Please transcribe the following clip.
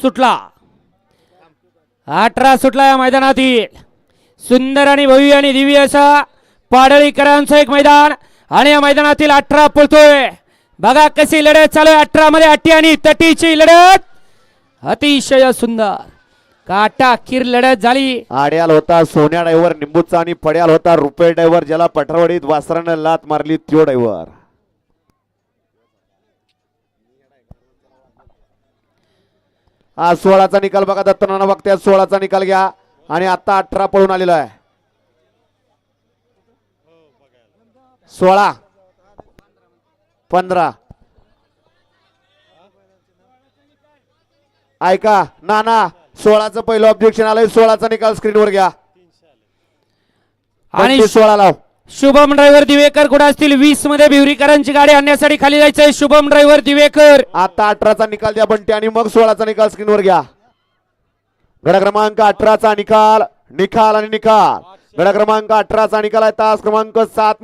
सुटला. अठरा सुटला या मैदानातील. सुंदर आणि भव्य आणि दिव्य असा पाडळीकरांचं एक मैदान आणि या मैदानातील अठरा पळतोय. बघा कशी लढत चालू आहे. अठरा मध्ये अटी आणि तटीची लढत. अतिशय सुंदर. काटा किर लढत झाली. आड्याल होता सोन्या डायव्हर निंबूचा आणि पड्याल होता रुपये डायव्हर ज्याला पठरवडीत वासरानं लात मारली त्यो डायव्हर. आज सोळाचा निकाल बघा दत्तनाना बघत्या सोळाचा निकाल घ्या. आणि आता अठरा पळून आलेला आहे. सोळा. पंधरा. ऐका ना ना सोळाचं पहिलं ऑब्जेक्शन आलंय. सोळाचा निकाल स्क्रीनवर घ्या. आणि सोळा लाव. शुभम ड्रायव्हर दिवेकर कुठे असतील वीसमध्ये भिवरीकरांची गाडी आणण्यासाठी खाली जायचंय. शुभम ड्रायव्हर दिवेकर. आता अठराचा निकाल द्या बंटी आणि मग सोळाचा निकाल स्क्रीनवर घ्या. गडा क्रमांक अठराचा निकाल निकाल आणि निकाल. गडा क्रमांक अठराचा निकाल आहे. तास क्रमांक सात